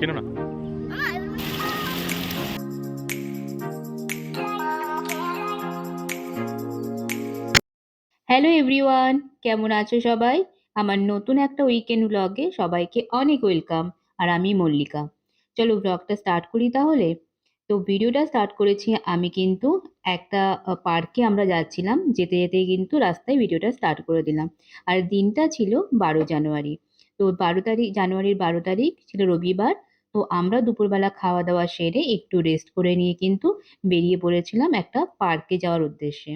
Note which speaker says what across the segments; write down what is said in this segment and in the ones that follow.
Speaker 1: কেন না?
Speaker 2: Hello everyone কেমন আছো সবাই? আমার নতুন একটা উইকেন্ড ব্লগে সবাইকে অনেক ওয়েলকাম আর আমি মল্লিকা। চলো ব্লগটা স্টার্ট করি তাহলে। তো ভিডিওটা স্টার্ট করেছি আমি কিন্তু একটা পার্কে আমরা যাচ্ছিলাম, যেতে যেতে কিন্তু রাস্তায় ভিডিওটা স্টার্ট করে দিলাম। আর দিনটা ছিল বারো জানুয়ারি। তো বারো তারিখ, জানুয়ারির বারো তারিখ ছিল রবিবার। তো আমরা দুপুরবেলা খাওয়া দাওয়া সেরে একটু রেস্ট করে নিয়ে কিন্তু বেরিয়ে পড়েছিলাম একটা পার্কে যাওয়ার উদ্দেশ্যে।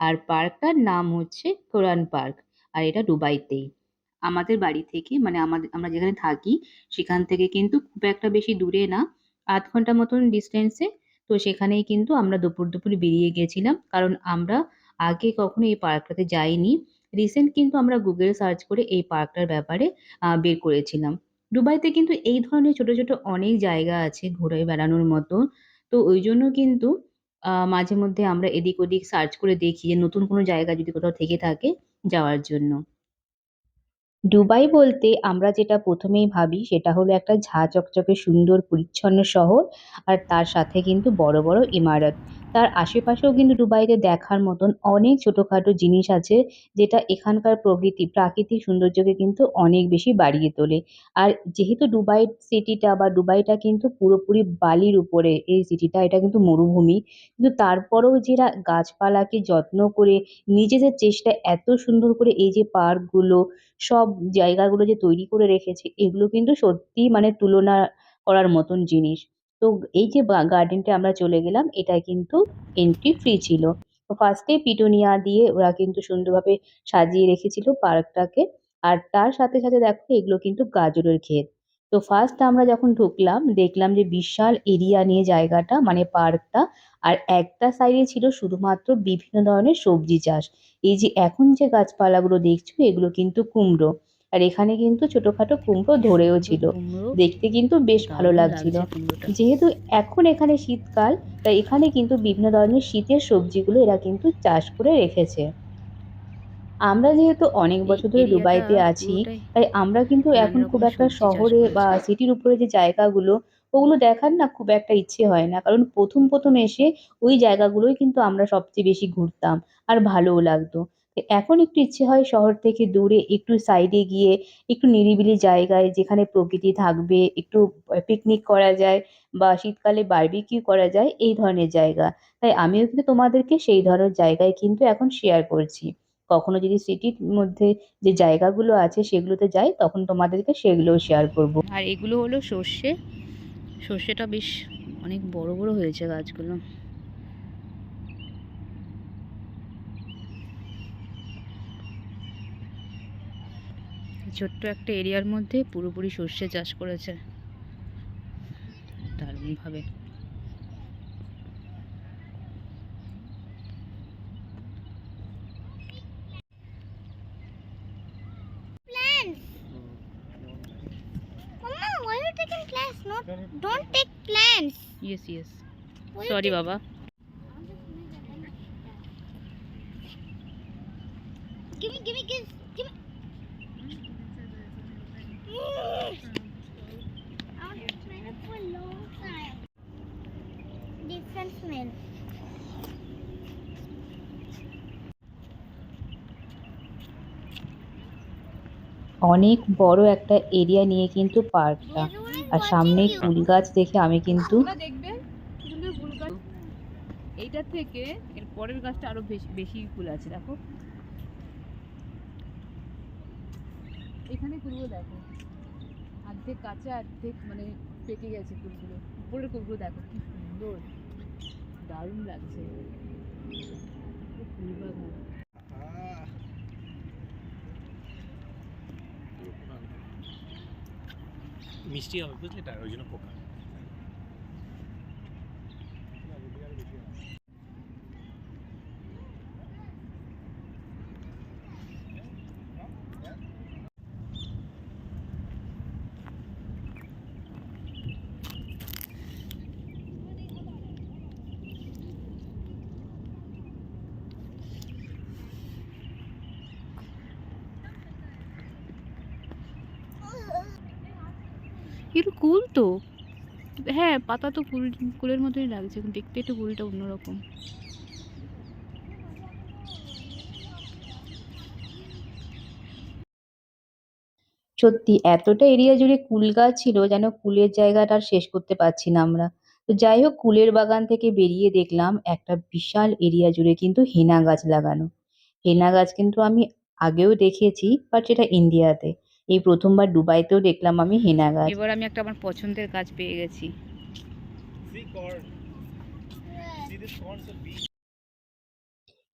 Speaker 2: আর পার্কটার নাম হচ্ছে কোরান পার্ক আর এটা দুবাইতেই। আমাদের বাড়ি থেকে মানে আমাদের, আমরা যেখানে থাকি, সেখান থেকে কিন্তু খুব একটা বেশি দূরে না, আধ ঘণ্টা মতন ডিস্টেন্সে তো সেখানেই কিন্তু আমরা দুপুর দুপুর বেরিয়ে গেছিলাম, কারণ আমরা আগে কখনো এই পার্কটাতে যাইনি। রিসেন্ট কিন্তু আমরা গুগল সার্চ করে এই পার্কটার ব্যাপারে বের করেছিলাম। দুবাইতে কিন্তু এই ধরনের ছোট ছোট অনেক জায়গা আছে ঘুরে বেড়ানোর মতো। তো ওই জন্য কিন্তু আহ, মাঝে মধ্যে আমরা এদিক ওদিক সার্চ করে দেখি যে নতুন কোনো জায়গা যদি কোথাও থেকে থাকে যাওয়ার জন্য। দুবাই বলতে আমরা যেটা প্রথমেই ভাবি সেটা হলো একটা ঝাঁ চকচকে সুন্দর পরিচ্ছন্ন শহর আর তার সাথে কিন্তু বড় বড় ইমারত। তার আশেপাশেও কিন্তু দুবাইতে দেখার মতন অনেক ছোটখাটো জিনিস আছে, যেটা এখানকার প্রকৃতি, প্রাকৃতিক সৌন্দর্যকে কিন্তু অনেক বেশি বাড়িয়ে তোলে আর যেহেতু দুবাই সিটিটা বা দুবাইটা কিন্তু পুরোপুরি বালির উপরে, এই সিটিটা এটা কিন্তু মরুভূমি, কিন্তু তারপরেও যারা গাছপালাকে যত্ন করে, নিজেদের চেষ্টা এত সুন্দর করে এই যে পার্কগুলো, সব জায়গাগুলো যে তৈরি করে রেখেছে, এগুলো কিন্তু সত্যিই মানে তুলনা করার মতন জিনিস। তো এই যে গার্ডেনটা আমরা চলে গেলাম এটা কিন্তু এন্ট্রি ফ্রি ছিল। তো ফার্স্টে পিটুনিয়া দিয়ে ওরা কিন্তু সুন্দরভাবে সাজিয়ে রেখেছিল পার্কটাকে। আর তার সাথে, সাথে দেখো এগুলো কিন্তু গাজরের ক্ষেত। তো ফার্স্ট আমরা যখন ঢুকলাম দেখলাম যে বিশাল এরিয়া নিয়ে জায়গাটা মানে পার্কটা। আর একটা সাইডে ছিল শুধুমাত্র বিভিন্ন ধরনের সবজি চাষ। এই যে এখন যে গাছপালাগুলো দেখছ এগুলো কিন্তু কুমড়ো। আর এখানে কিন্তু ছোটখাটো কুমড়ো ধরেও ছিল। দেখতে কিন্তু বেশ ভালো লাগছিল। যেহেতু এখন এখানে শীতকাল তাই এখানে কিন্তু বিভিন্ন ধরনের শীতের সবজিগুলো এরা কিন্তু চাষ করে রেখেছে। আমরা যেহেতু অনেক বছর ধরে দুবাইতে আছি তাই আমরা কিন্তু এখন খুব একটা শহরে বা সিটির উপরে যে জায়গাগুলো ওগুলো দেখার না খুব একটা ইচ্ছে হয় না। কারণ ১ম, ১ম এসে ওই জায়গাগুলোই কিন্তু আমরা সবচেয়ে বেশি ঘুরতাম আর ভালোও লাগতো। এখন একটু ইচ্ছে হয় শহর থেকে দূরে একটু সাইডে গিয়ে একটু নিরিবিলি জায়গায় যেখানে প্রকৃতি থাকবে, একটু পিকনিক করা যায় বা শীতকালে বারবিকিউ করা যায় এই ধরনের জায়গা। তাই আমিও কিন্তু তোমাদেরকে সেই ধরনের জায়গায় কিন্তু এখন শেয়ার করছি। কখনো যদি সিটির মধ্যে যে জায়গাগুলো আছে সেগুলোতে যাই তখন তোমাদেরকে সেগুলোও শেয়ার করব।
Speaker 3: আর এগুলো হলো সর্ষে সর্ষেটা বেশ অনেক বড় বড় হয়েছে গাছগুলো ছোট্ট একটা এরিয়ার মধ্যে পুরোপুরি সর্ষে চাষ করেছে দারুণভাবে
Speaker 4: plants. Mama, why are you taking plants?
Speaker 2: অনেক বড় একটা এরিয়া নিয়ে কিন্তু পার্কটা। আর সামনে. কুল গাছ দেখে আমি কিন্তু
Speaker 3: ফুল এইটার থেকে এর পরের গাছটা আরও বেশি ফুল আছে, দেখো। এখানে ফুলগুলো দেখো। অর্ধেক কাঁচা, অর্ধেক মানে পেকে গেছে ফুলগুলো। উপরের ফুলগুলো দেখো, কি সুন্দর। দারুণ লাগছে। ফুল বাগান
Speaker 1: মিষ্টি হবে বুঝলি? ওই জন্য পোকা।
Speaker 3: কিন্তু কুল তো। হ্যাঁ পাতা তো কুল, কুলের মতোই লাগছে দেখতে একটু কুলটা অন্যরকম।
Speaker 2: সত্যি, এতটা এরিয়া জুড়ে কুল গাছ ছিল যেন কুলের জায়গাটা আর শেষ করতে পারছি না আমরা। তো যাই হোক, কুলের বাগান থেকে বেরিয়ে দেখলাম একটা বিশাল এরিয়া জুড়ে কিন্তু হেনা গাছ লাগানো। হেনা গাছ কিন্তু আমি আগেও দেখেছি বাট সেটা ইন্ডিয়াতে এই প্রথমবার দুবাইতেও দেখলাম আমি হেনা গাছ।
Speaker 3: এবার আমি একটা আমার পছন্দের গাছ পেয়ে গেছি.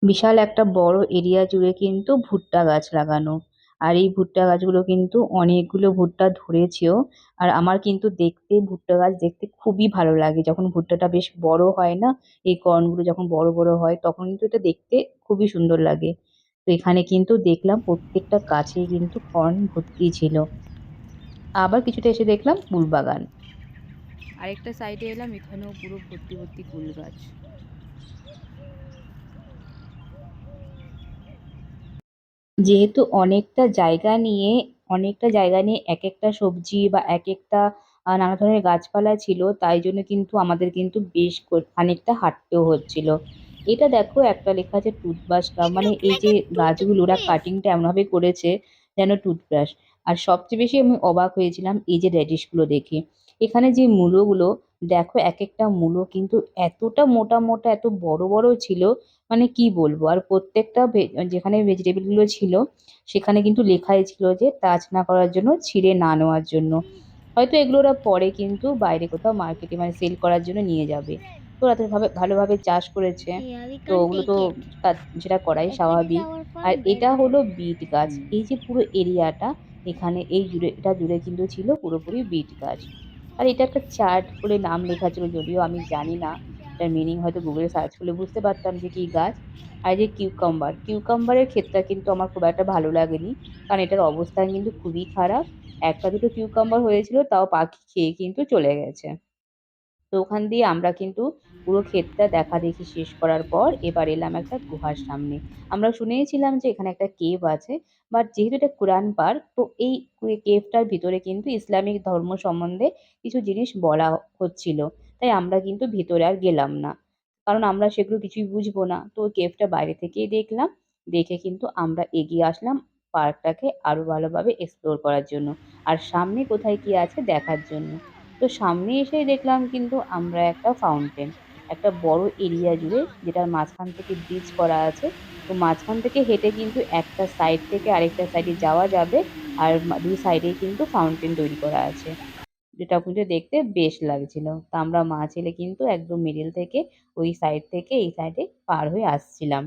Speaker 2: বিশাল একটা বড় এরিয়া জুড়ে কিন্তু ভুট্টা গাছ লাগানো। আর এই ভুট্টা গাছগুলো কিন্তু অনেকগুলো ভুট্টা ধরেছেও। আর আমার কিন্তু দেখতে ভুট্টা গাছ দেখতে খুবই ভালো লাগে। যখন ভুট্টাটা বেশ বড় হয় না এই কর্নগুলো যখন বড় বড় হয় তখন কিন্তু এটা দেখতে খুবই সুন্দর লাগে। এখানে কিন্তু দেখলাম প্রত্যেকটা গাছেই কিন্তু কর্ন ভর্তি ছিল। আবার কিছুটা এসে দেখলাম ফুল বাগান
Speaker 3: আরেকটা সাইডে এলাম এখানেও পুরো ভর্তি ভর্তি ফুল গাছ।
Speaker 2: যেহেতু অনেকটা জায়গা নিয়ে অনেকটা জায়গা নিয়ে এক একটা সবজি বা এক একটা নানা ধরনের গাছপালা ছিল তাই জন্য কিন্তু আমাদের কিন্তু বেশ খানিকটা হাঁটতেও হচ্ছিল। এটা দেখো একটা লেখা আছে টুথব্রাশ ক্লাব মানে এই যে গাছগুলো ওরা কাটিংটা এমনভাবে করেছে যেন টুথব্রাশ আর সবচেয়ে বেশি আমি অবাক হয়েছিলাম এই যে রেডিশগুলো দেখে। এখানে যে মূলোগুলো দেখো এক একটা মূলো কিন্তু এতটা মোটা মোটা এত বড় বড় ছিল মানে কি বলব? আর প্রত্যেকটা যেখানে ভেজিটেবলগুলো ছিল সেখানে কিন্তু লেখাই ছিল যে টাচ না করার জন্য ছিঁড়ে না নেওয়ার জন্য। হয়তো এগুলো ওরা পরে কিন্তু বাইরে কোথাও মার্কেটে মানে সেল করার জন্য নিয়ে যাবে। ওরা তো ভাবে ভালোভাবে চাষ করেছে। তো ওগুলো তো সেটা করাই স্বাভাবিক। আর এটা হলো বিট গাছ। এই যে পুরো এরিয়াটা এখানে এই জুড়ে এটা জুড়ে কিন্তু ছিল পুরোপুরি বিট গাছ। আর এটা একটা চার্ট বলে নাম লেখা ছিল যদিও আমি জানি না। এটার মিনিং হয়তো গুগলে সার্চ করলে বুঝতে পারতাম যে কী গাছ। আর এই যে কিউকাম্বার কিউকাম্বারের ক্ষেতটা কিন্তু আমার খুব একটা ভালো লাগেনি। কারণ এটার অবস্থা কিন্তু খুবই খারাপ। একটা দুটো কিউকাম্বার হয়েছিল তাও পাখি খেয়ে কিন্তু চলে গেছে। ওখান দিয়ে আমরা কিন্তু পুরো ক্ষেতটা দেখা দেখি শেষ করার পর এবার এলাম একটা গুহার সামনে। আমরা শুনেছিলাম যে এখানে একটা কেভ আছে বাট যেহেতু এটা কোরআন পার্ক তো এই কেভটার ভিতরে কিন্তু ইসলামিক ধর্ম সম্বন্ধে কিছু জিনিস বলা হচ্ছিল, তাই আমরা কিন্তু ভিতরে আর গেলাম না। কারণ আমরা সেগুলো কিছুই বুঝব না। তো কেভটা বাইরে থেকেই দেখলাম, দেখে কিন্তু আমরা এগিয়ে আসলাম পার্কটাকে আরও ভালোভাবে এক্সপ্লোর করার জন্য। আর সামনে কোথায় কি আছে দেখার জন্য। তো সামনে এসেই দেখলাম কিন্তু আমরা একটা ফাউন্টেন একটা বড় এরিয়া জুড়ে যেটার মাঝখান থেকে ব্রিজ করা আছে। তো মাঝখান থেকে হেঁটে কিন্তু একটা সাইড থেকে আরেকটা সাইডে যাওয়া যাবে আর দুই সাইডেই কিন্তু ফাউন্টেন তৈরি করা আছে। যেটা কিন্তু দেখতে বেশ লাগছিল। তা আমরা মা ছেলে কিন্তু একদম মিডিল থেকে ওই সাইড থেকে এই সাইডে পার হয়ে আসছিলাম।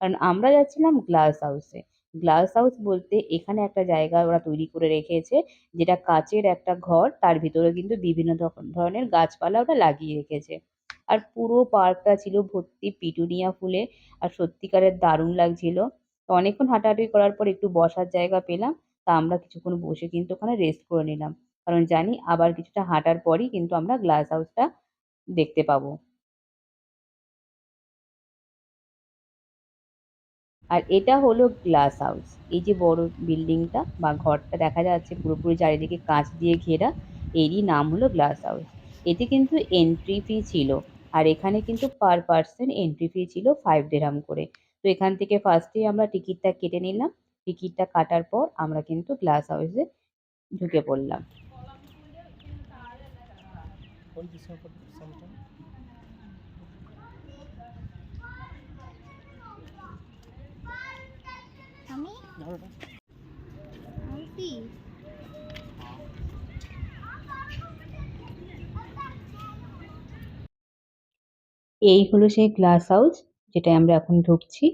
Speaker 2: কারণ আমরা যাচ্ছিলাম গ্লাস হাউসে গ্লাস হাউস বলতে এখানে একটা জায়গা ওরা তৈরি করে রেখেছে, যেটা কাচের একটা ঘর, তার ভিতরে কিন্তু বিভিন্ন ধ- ধরনের গাছপালা ওটা লাগিয়ে রেখেছে। আর পুরো পার্কটা ছিল ভর্তি পিটুনিয়া ফুলে, আর সত্যিকারের দারুণ লাগছিল। তো অনেকক্ষণ হাঁটাহাঁটি করার পর একটু বসার জায়গা পেলাম, তা আমরা কিছুক্ষণ বসে কিন্তু ওখানে রেস্ট করে নিলাম। কারণ জানি আবার কিছুটা হাঁটার পরই কিন্তু আমরা গ্লাস হাউসটা দেখতে পাবো। আর এটা হলো গ্লাস হাউস এই যে বড় বিল্ডিংটা বা ঘরটা দেখা যাচ্ছে পুরোপুরি চারিদিকে কাঁচ দিয়ে ঘেরা, এরই নাম হলো গ্লাস হাউস এতে কিন্তু এন্ট্রি ফি ছিল আর এখানে কিন্তু পার পার্সন এন্ট্রি ফি ছিল ফাইভ দেড়হাম করে। তো এখান থেকে ফার্স্টেই আমরা টিকিটটা কেটে নিলাম। টিকিটটা কাটার পর আমরা কিন্তু গ্লাস হাউসে ঢুকে পড়লাম। এই হলো সেই গ্লাস হাউস যেটায় আমরা এখন ঢুকছি।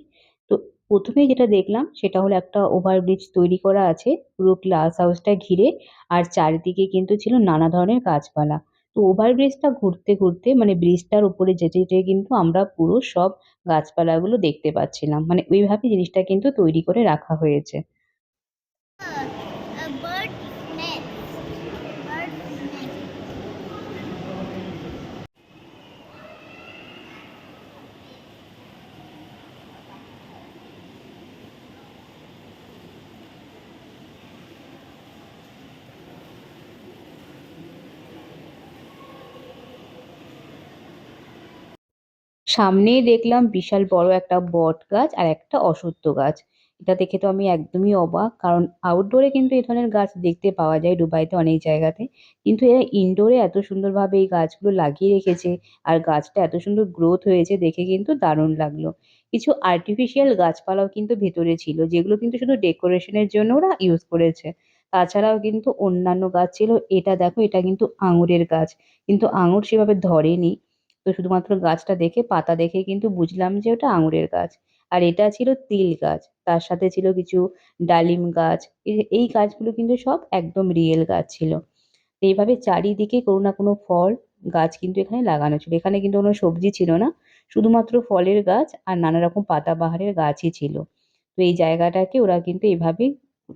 Speaker 2: তো প্রথমে যেটা দেখলাম সেটা হলো একটা ওভারব্রিজ তৈরি করা আছে পুরো গ্লাস হাউসটা ঘিরে আর চারিদিকে কিন্তু ছিল নানা ধরনের গাছপালা। তো ওভারব্রিজটা ঘুরতে ঘুরতে মানে ব্রিজটার উপরে যেতে যেতে কিন্তু আমরা পুরো সব গাছপালাগুলো দেখতে পাচ্ছিলাম। মানে ওইভাবে জিনিসটা কিন্তু তৈরি করে রাখা হয়েছে। সামনেই দেখলাম বিশাল বড় একটা বট গাছ আর একটা অশ্বত্থ গাছ। এটা দেখে তো আমি একদমই অবাক, কারণ আউটডোরে কিন্তু এই ধরনের গাছ দেখতে পাওয়া যায়, দুবাইতে অনেক জায়গাতে। কিন্তু এরা ইনডোরে এত সুন্দরভাবে এই গাছগুলো লাগিয়ে রেখেছে আর গাছটা এত সুন্দর গ্রোথ হয়েছে দেখে কিন্তু দারুণ লাগল। কিছু আর্টিফিশিয়াল গাছপালাও কিন্তু ভেতরে ছিল, যেগুলো কিন্তু শুধু ডেকোরেশনের জন্য ওরা ইউজ করেছে। তাছাড়াও কিন্তু অন্যান্য গাছ ছিল, এটা দেখো, এটা কিন্তু আঙুরের গাছ। কিন্তু আঙুর সেভাবে ধরেনি তো শুধুমাত্র গাছটা দেখে, পাতা দেখে কিন্তু বুঝলাম যে ওটা আঙুরের গাছ। আর এটা ছিল তিল গাছ, তার সাথে ছিল কিছু ডালিম গাছ। এই- গাছগুলো কিন্তু সব একদম রিয়েল গাছ ছিল। তো এইভাবে চারিদিকে কোনো না কোনো ফল, গাছ কিন্তু এখানে লাগানো ছিল। এখানে কিন্তু কোনো সবজি ছিল না, শুধুমাত্র ফলের গাছ আর নানা রকম পাতাবাহারের গাছই ছিল। তো এই জায়গাটাকে ওরা কিন্তু এভাবেই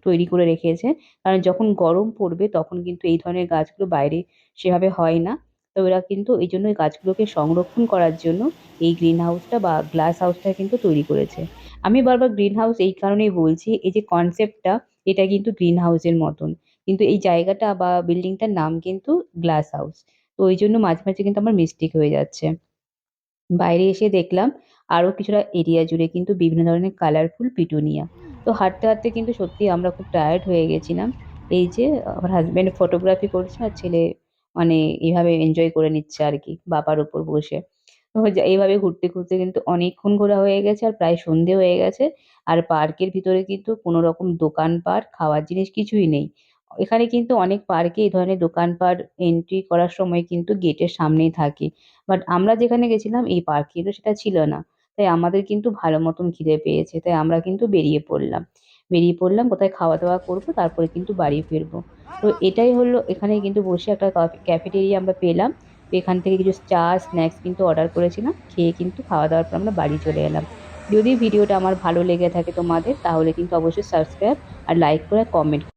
Speaker 2: তৈরি করে রেখেছে। কারণ যখন গরম পড়বে তখন কিন্তু এই ধরনের গাছগুলো বাইরে সেভাবে হয় না। তো ওরা কিন্তু এই জন্য গাছগুলোকে সংরক্ষণ করার জন্য এই গ্রিন হাউসটা বা গ্লাস হাউসটা কিন্তু তৈরি করেছে। আমি বারবার গ্রিন হাউস এই কারণেই বলছি, এই যে কনসেপ্টটা এটা কিন্তু গ্রিন হাউসের মতন। কিন্তু এই জায়গাটা বা বিল্ডিংটার নাম কিন্তু গ্লাস হাউস তো ওই জন্য মাঝে মাঝে কিন্তু আমার মিস্টেক হয়ে যাচ্ছে। বাইরে এসে দেখলাম আরও কিছুটা এরিয়া জুড়ে কিন্তু বিভিন্ন ধরনের কালারফুল পিটুনিয়া তো হাঁটতে হাঁটতে কিন্তু সত্যি আমরা খুব টায়ার্ড হয়ে গেছিলাম। এই যে আমার হাজব্যান্ড ফটোগ্রাফি করছে আর ছেলে মানে এইভাবে এনজয় করে নিচ্ছে আর কি বাবার ওপর বসে। তো এইভাবে ঘুরতে ঘুরতে কিন্তু অনেকক্ষণ ঘোরা হয়ে গেছে আর প্রায় সন্ধে হয়ে গেছে। আর পার্কের ভিতরে কিন্তু কোনো রকম দোকানপাট, খাওয়ার জিনিস কিছুই নেই। এখানে কিন্তু অনেক পার্কে এই ধরনের দোকানপাট এন্ট্রি করার সময় কিন্তু গেটের সামনেই থাকে। বাট আমরা যেখানে গেছিলাম এই পার্কে কিন্তু সেটা ছিল না। তাই আমাদের কিন্তু ভালো মতন খিদে পেয়েছে। তাই আমরা কিন্তু বেরিয়ে পড়লাম। বেরিয়ে পড়লাম, কোথায় খাওয়া দাওয়া করব, তারপরে কিন্তু বাড়ি ফিরবো। তো এটাই হলো, এখানে কিন্তু বসে একটা ক্যাফেটেরিয়া আমরা পেলাম। এখান থেকে কিছু চা স্ন্যাক্স কিন্তু অর্ডার করেছিলাম, খেয়ে কিন্তু খাওয়া দাওয়ার পর আমরা বাড়ি চলে এলাম। যদি ভিডিওটা আমার ভালো লেগে থাকে তোমাদের, তাহলে কিন্তু অবশ্যই সাবস্ক্রাইব আর লাইক করে কমেন্ট